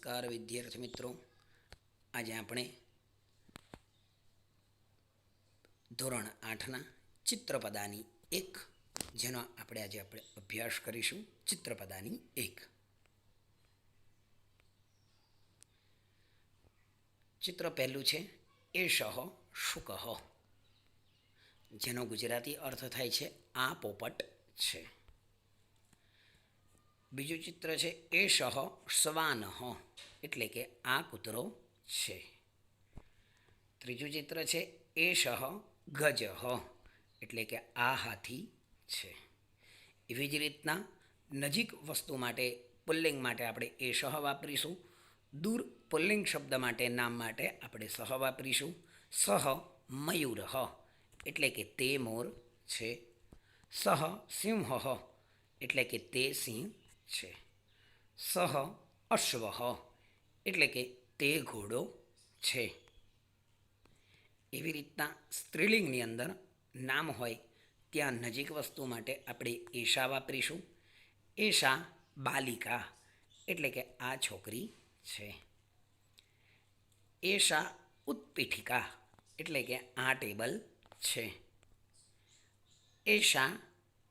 નમસ્કાર વિદ્યાર્થી મિત્રો. આજે આપણે ધોરણ આઠના ચિત્રપદાની એક, જેનો આપણે આજે આપણે અભ્યાસ કરીશું. ચિત્રપદાની એક. ચિત્ર પહેલું છે, એ સહ શુકહ જેનો ગુજરાતી અર્થ થાય છે, આ પોપટ છે. બીજું ચિત્ર છે, એ શહ શ્વાન એટલે કે આ કૂતરો છે. ત્રીજું ચિત્ર છે, એ શહ ગજ એટલે કે આ હાથી છે. એવી જ રીતના નજીક વસ્તુ માટે, પુલ્લિંગ માટે આપણે એ શહ વાપરીશું. દૂર પુલ્લિંગ શબ્દ માટે, નામ માટે આપણે સહ વાપરીશું. સહ મયુર એટલે કે તે મોર છે. સહ સિંહ એટલે કે તે સિંહ છે. સહ અશ્વ એટલે કે તે ઘોડો છે. એવી રીતના સ્ત્રીલિંગની અંદર નામ હોય ત્યાં નજીક વસ્તુ માટે આપણે એશા વાપરીશું. એશા બાલિકા એટલે કે આ છોકરી છે. એશા ઉત્પીઠિકા એટલે કે આ ટેબલ છે. એશા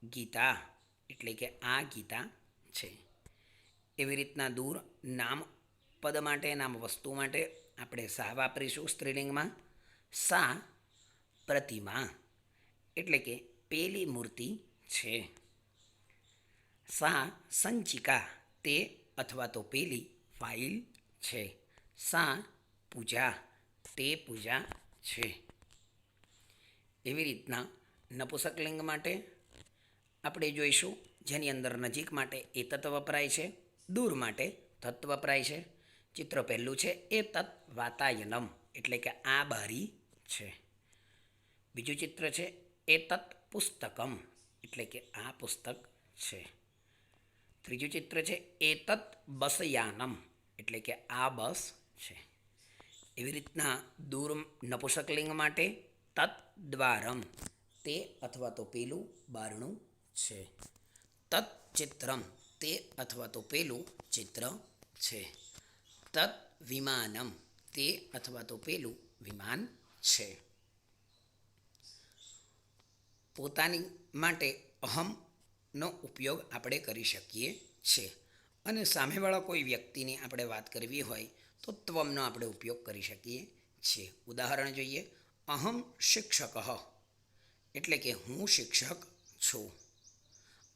ગીતા એટલે કે આ ગીતા છે. એવી રીતના દૂર નામ, પદ માટે, નામ વસ્તુ માટે આપણે સા વાપરીશું સ્ત્રીલિંગમાં. સા પ્રતિમા, એટલે કે પેલી મૂર્તિ છે. સા સંચિકા, તે અથવા તો પેલી ફાઇલ છે. સા પૂજા, તે પૂજા છે. એવી રીતના નપુસકલિંગ માટે આપણે જોઈશું. જેની અંદર નજીક માટે એ તત્વ વપરાય છે, દૂર માટે તત્વ વપરાય છે. ચિત્ર પહેલું છે, એ તત્ વાતાયનમ એટલે કે આ બારી છે. બીજું ચિત્ર છે, એ તત્ પુસ્તકમ એટલે કે આ પુસ્તક છે. ત્રીજું ચિત્ર છે, એ તત્ બસયાનમ એટલે કે આ બસ છે. એવી રીતના દૂર નપુસકલિંગ માટે તત્ દ્વારમ તે અથવા તો પેલું બારણું છે. તત્ ચિત્રમ તે અથવા તો પેલું ચિત્ર છે તત્ વિમાનમ તે અથવા તો પેલું વિમાન છે પોતાની માટે અહમનો ઉપયોગ આપણે કરી શકીએ છીએ અને સામેવાળા કોઈ વ્યક્તિની આપણે વાત કરવી હોય તો ત્વમનો આપણે ઉપયોગ કરી શકીએ છીએ. ઉદાહરણ જોઈએ, અહમ શિક્ષક, એટલે કે હું શિક્ષક છું.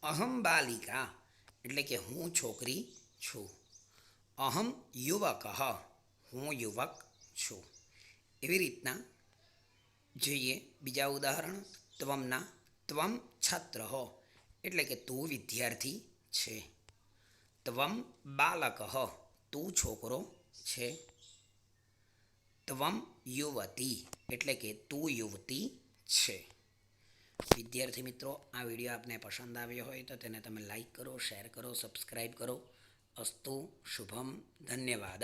અહમ બાલિકા એટલે કે હું છોકરી છું. અહમ યુવક હું યુવક છું. એવી રીતના જોઈએ બીજા ઉદાહરણ, ત્વમના ત્વમ છાત્ર એટલે કે તું વિદ્યાર્થી છે. ત્વમ બાલક તું છોકરો છે. ત્વમ યુવતી, એટલે કે તું યુવતી છે. વિદ્યાર્થી મિત્રો, આ વીડિયો આપને પસંદ આવ્યો હોય તો તેને તમે લાઈક કરો શેર કરો સબસ્ક્રાઈબ કરો. અસ્તુ, શુભમ, ધન્યવાદ.